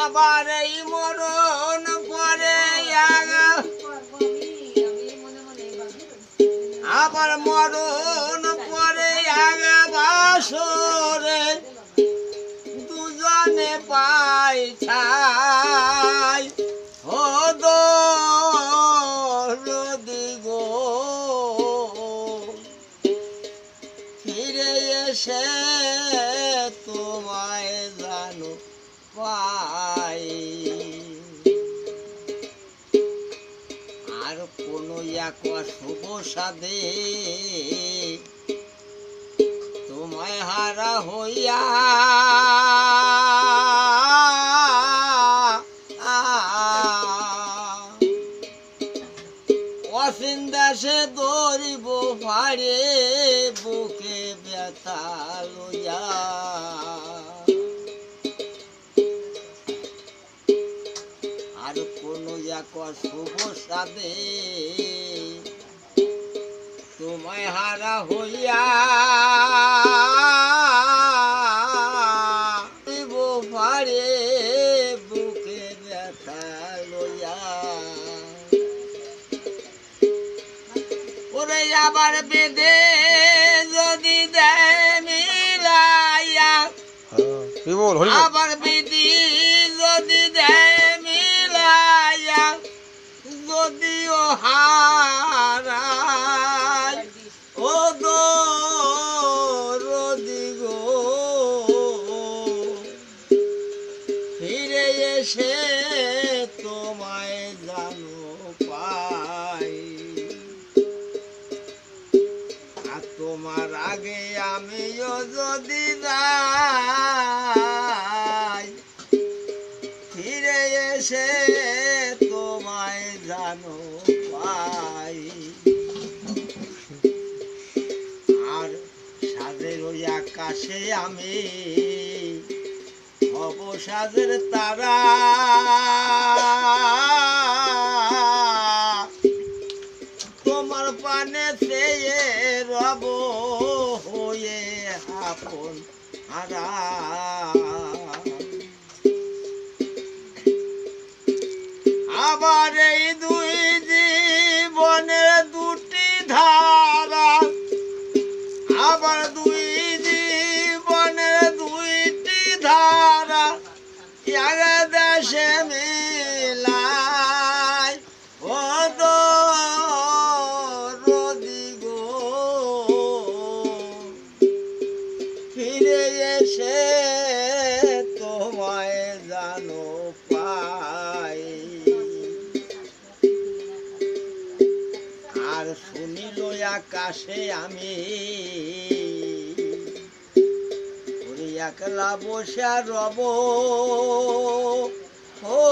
আবার এই মরণ পরে আবার মরণ পরে আগা বাসরে দুজনে পাই ছাই। ও দরদি গো জানো পাই। আর কোন এক শুভ সাধে তোমায় হারা হইয়া দেশে দৌড়িব পারে বুকে ব্যথা লইয়া আর কোন এক শুভ সাদে তোমায় হারা হইয়া পারে বুকে ব্যথা লইয়া। ওরে আবার বেঁধে যদি দেয় মিলাইয়া। বল। আবার বিধি যদি ফিরে এসে তোমায় জানো পাই। আর তোমার আগে আমিও যদি যাই, ফিরে এসে তোমায় জানো পাই। আর সাজের ওই আকাশে আমি অবসাদের তারা। তোমার পানে চেয়ে রব হয়ে আপন হারা। এসে তোমায় জানো পাই। আর শুনিল আকাশে আমি একলা বসে রব। ও